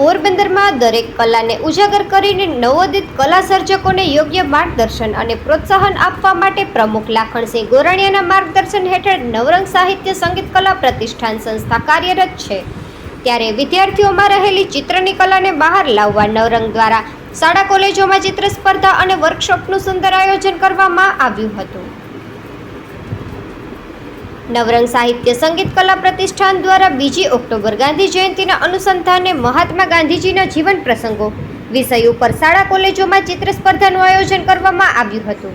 પોરબંદરમાં દરેક કલાને ઉજાગર કરીને નવોદિત કલા સર્જકોને યોગ્ય માર્ગદર્શન અને પ્રોત્સાહન આપવા માટે પ્રમુખ લાખણસિંહ ગોરાણીયાના માર્ગદર્શન હેઠળ નવરંગ સાહિત્ય સંગીત કલા પ્રતિષ્ઠાન સંસ્થા કાર્યરત છે. ત્યારે વિદ્યાર્થીઓમાં રહેલી ચિત્રની કલાને બહાર લાવવા નવરંગ દ્વારા શાળા કોલેજોમાં ચિત્ર સ્પર્ધા અને વર્કશોપનું સુંદર આયોજન કરવામાં આવ્યું હતું. નવરંગ સાહિત્ય સંગીત કલા પ્રતિષ્ઠાન દ્વારા બીજી ઓક્ટોબર ગાંધી જયંતિના અનુસંધાને મહાત્મા ગાંધીજીના જીવન પ્રસંગો, વિષય ઉપર શાળા કોલેજોમાં ચિત્ર સ્પર્ધાનું આયોજન કરવામાં આવ્યું હતું.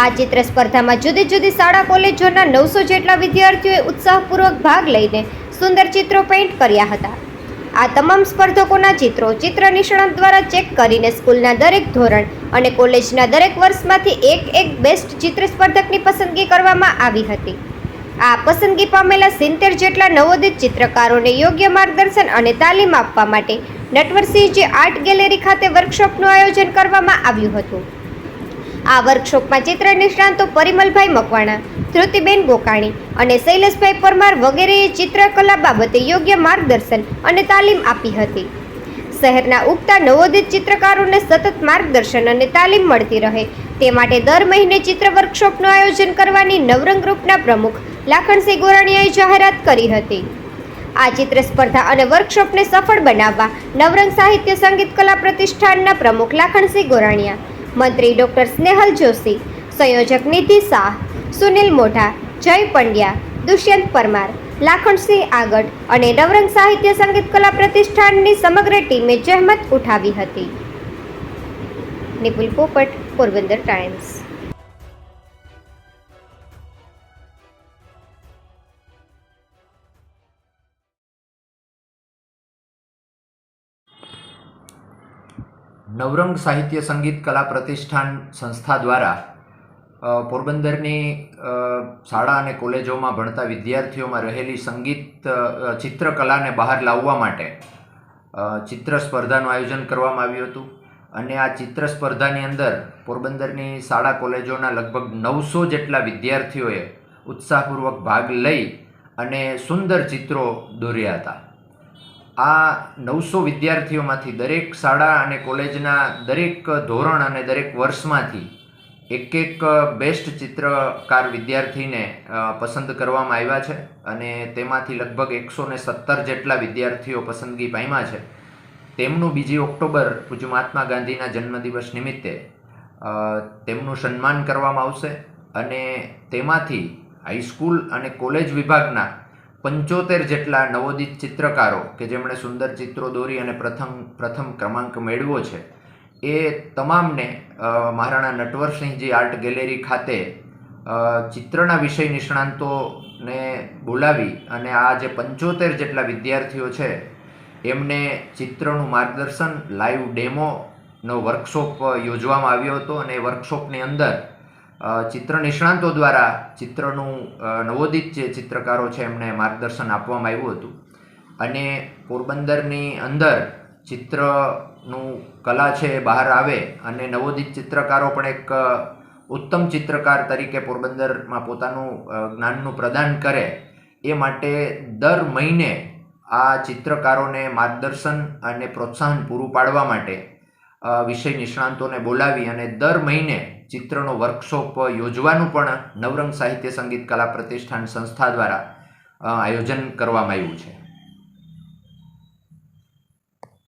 આ ચિત્ર સ્પર્ધામાં જુદી જુદી શાળા કોલેજોના નવસો જેટલા વિદ્યાર્થીઓએ ઉત્સાહપૂર્વક ભાગ લઈને સુંદર ચિત્રો પેઇન્ટ કર્યા હતા. આ તમામ સ્પર્ધકોના ચિત્રો ચિત્ર નિષ્ણાત દ્વારા ચેક કરીને સ્કૂલના દરેક ધોરણ અને કોલેજના દરેક વર્ષમાંથી એક એક બેસ્ટ ચિત્ર સ્પર્ધકની પસંદગી કરવામાં આવી હતી. આ પસંદગી પામેલા સિત્તેર જેટલા નવોદિત ચિત્રકારોને યોગ્ય માર્ગદર્શન અને તાલીમ આપવા માટે નટવરસિંહજી આર્ટ ગેલેરી ખાતે વર્કશોપનું આયોજન કરવામાં આવ્યું હતું. આ વર્કશોપમાં ચિત્ર નિષ્ણાંતો પરિમલભાઈ મકવાણા ધૃતિબેન ગોકાણી અને શૈલેષભાઈ પરમાર વગેરેએ ચિત્રકલા બાબતે યોગ્ય માર્ગદર્શન અને તાલીમ આપી હતી. શહેરના ઉગતા નવોદિત ચિત્રકારોને સતત માર્ગદર્શન અને તાલીમ મળતી રહે તે માટે દર મહિને ચિત્ર વર્કશોપનું આયોજન કરવાની નવરંગ ગ્રુપના પ્રમુખ લાખણસિંહ ગોરાણીયાએ જાહેરાત કરી હતી. આ ચિત્ર સ્પર્ધા અને વર્કશોપને સફળ બનાવવા નવરંગ સાહિત્ય સંગીત કલા પ્રતિષ્ઠાનના પ્રમુખ લાખણસિંહ ગોરાણીયા, મંત્રી ડોક્ટર સ્નેહલ જોશી, સંયોજક નિધિ શાહ, સુનિલ મોઢા, જય પંડ્યા, દુષ્યંત પરમાર, લાખણસિંહ આગળ અને નવરંગ સાહિત્ય સંગીત કલા પ્રતિષ્ઠાનની સમગ્ર ટીમે જહેમત ઉઠાવી હતી. નિપુલ પોપટ, પોરબંદર ટાઈમ્સ. નવરંગ સાહિત્ય સંગીત કલા પ્રતિષ્ઠાન સંસ્થા દ્વારા પોરબંદરની શાળા અને કોલેજોમાં ભણતા વિદ્યાર્થીઓમાં રહેલી સંગીત ચિત્રકલાને બહાર લાવવા માટે ચિત્ર સ્પર્ધાનું આયોજન કરવામાં આવ્યું હતું. અને આ ચિત્ર સ્પર્ધાની અંદર પોરબંદરની શાળા કોલેજોના લગભગ નવસો જેટલા વિદ્યાર્થીઓએ ઉત્સાહપૂર્વક ભાગ લઈ અને સુંદર ચિત્રો દોર્યા હતા. આ નવસો વિદ્યાર્થીઓમાંથી દરેક શાળા અને કોલેજના દરેક ધોરણ અને દરેક વર્ષમાંથી એક એક બેસ્ટ ચિત્રકાર વિદ્યાર્થીને પસંદ કરવામાં આવ્યા છે અને તેમાંથી લગભગ એકસો ને સત્તર જેટલા વિદ્યાર્થીઓ પસંદગી પામ્યા છે. તેમનું બીજી ઓક્ટોબર પૂજ્ય મહાત્મા ગાંધીના જન્મદિવસ નિમિત્તે તેમનું સન્માન કરવામાં આવશે અને તેમાંથી હાઈસ્કૂલ અને કોલેજ વિભાગના પંચોતેર જેટલા નવોદિત ચિત્રકારો કે જેમણે સુંદર ચિત્રો દોરી અને પ્રથમ પ્રથમ ક્રમાંક મેળવ્યો છે, એ તમામને મહારાણા નટવરસિંહજી આર્ટ ગેલેરી ખાતે ચિત્રના વિષય નિષ્ણાંતોને બોલાવી અને આ જે પંચોતેર જેટલા વિદ્યાર્થીઓ છે, એમને ચિત્રનું માર્ગદર્શન, લાઈવ ડેમોનો વર્કશોપ યોજવામાં આવ્યો હતો અને એ વર્કશોપની અંદર ચિત્ર નિષ્ણાંતો દ્વારા ચિત્રનું નવોદિત જે ચિત્રકારો છે એમને માર્ગદર્શન આપવામાં આવ્યું હતું. અને પોરબંદરની અંદર ચિત્રનું કલા છે બહાર આવે અને નવોદિત ચિત્રકારો પણ એક ઉત્તમ ચિત્રકાર તરીકે પોરબંદરમાં પોતાનું જ્ઞાનનું પ્રદાન કરે એ માટે દર મહિને આ ચિત્રકારોને માર્ગદર્શન અને પ્રોત્સાહન પૂરું પાડવા માટે વિષય નિષ્ણાંતોને બોલાવી અને દર મહિને ચિત્રનો વર્કશોપ યોજવાનું પણ નવરંગ સાહિત્ય સંગીત કલા પ્રતિષ્ઠાન સંસ્થા દ્વારા આયોજન કરવામાં આવ્યું છે.